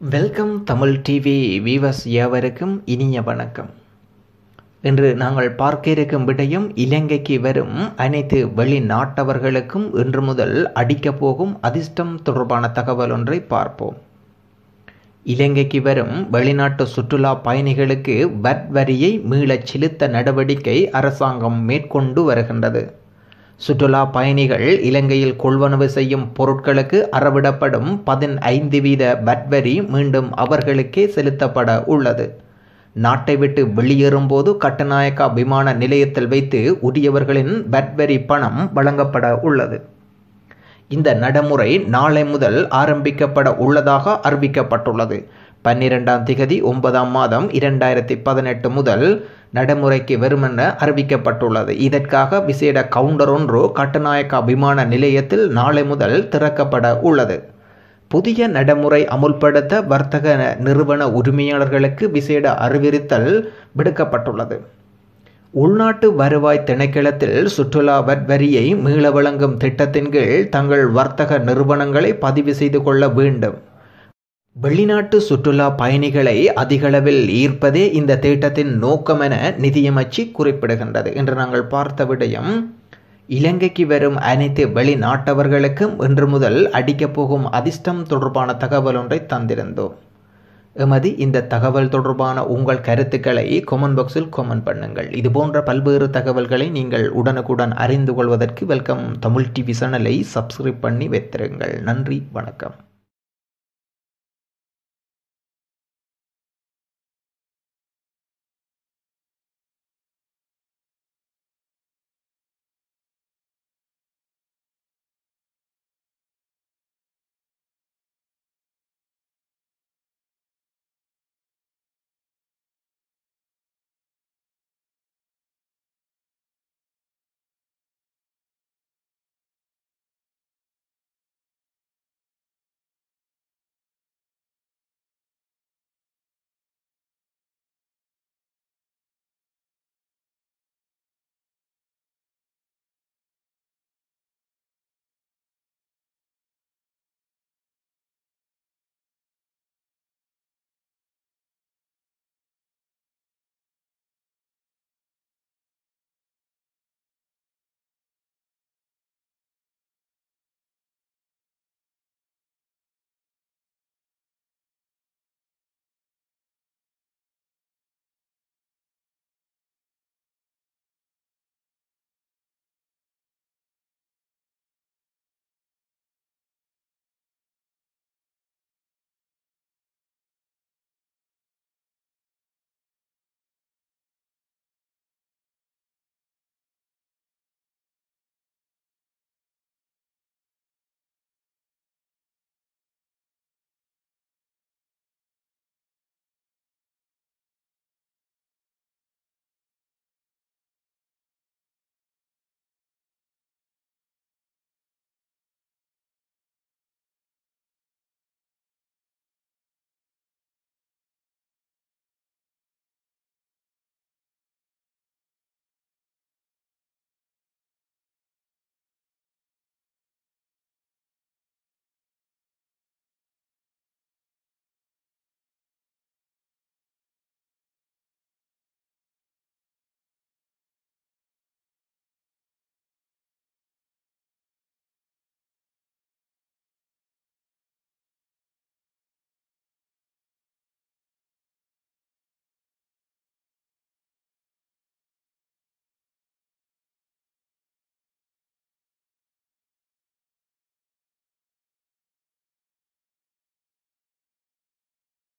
Welcome Tamil TV viewers யாவருக்கும் இனிய வணக்கம். இன்று நாங்கள் பார்க்க இருக்கும் விடயம் இலங்கைக்கு வரும் அனைத்து வெளிநாட்டவர்களுக்கும் இன்று முதல் அடிக்கப் போகும் அதிர்ஷ்டம் தொடர்பான தகவல் ஒன்றை பார்ப்போம். இலங்கைக்கு வரும் வெளிநாட்டு சுற்றுலா பயணிகளுக்கு வட் வரியை மீளச் செலுத்த நடவடிக்கை அரசாங்கம் மேற்கொண்டு வருகின்றது. சுற்றுலா பயணிகள் இலங்கையில் கொள்வனவு செய்யும் பொருட்களுக்கு அறவிடப்படும் பதினைந்து வீத வட்வரி மீண்டும் அவர்களுக்கே செலுத்தப்பட உள்ளது. நாட்டை விட்டு வெளியேறும்போது கட்டுநாயக்கா விமான நிலையத்தில் வைத்து உரியவர்களின் வட்வரி பணம் வழங்கப்பட உள்ளது. இந்த நடைமுறை நாளை முதல் ஆரம்பிக்கப்பட உள்ளதாக அறிவிக்கப்பட்டுள்ளது. பன்னிரெண்டாம் திகதி ஒன்பதாம் மாதம் இரண்டாயிரத்தி பதினெட்டு முதல் நடைமுறைக்கு வெறுமென அறிவிக்கப்பட்டுள்ளது. இதற்காக விசேட கவுண்டர் ஒன்று கட்டுநாயக்கா விமான நிலையத்தில் நாளை முதல் திறக்கப்பட உள்ளது. புதிய நடைமுறை அமுல்படுத்த வர்த்தக நிறுவன உரிமையாளர்களுக்கு விசேட அறிவுறுத்தல் விடுக்கப்பட்டுள்ளது. உள்நாட்டு வருவாய் திணைக்களத்தில் சுற்றுலா வரியை மீள வழங்கும் திட்டத்தின் கீழ் தங்கள் வர்த்தக நிறுவனங்களை பதிவு செய்து கொள்ள வேண்டும். வெளிநாட்டு சுற்றுலா பயணிகளை அதிகளவில் ஈர்ப்பதே இந்த திட்டத்தின் நோக்கம் என நிதியமைச்சு குறிப்பிடுகின்றது என்று நாங்கள் பார்த்த விடயம். இலங்கைக்கு வரும் அனைத்து வெளிநாட்டவர்களுக்கும் இன்று முதல் அடிக்கப் போகும் அதிர்ஷ்டம் தொடர்பான தகவல் ஒன்றை தந்திருந்தோம். எமது இந்த தகவல் தொடர்பான உங்கள் கருத்துக்களை கொமெண்ட் பாக்ஸில் கொமெண்ட் பண்ணுங்கள். இது போன்ற பல்வேறு தகவல்களை நீங்கள் உடனுக்குடன் அறிந்து கொள்வதற்கு வெல்கம் தமிழ் டிவி சேனலை சப்ஸ்கிரைப் பண்ணி வைத்திருங்கள். நன்றி வணக்கம்.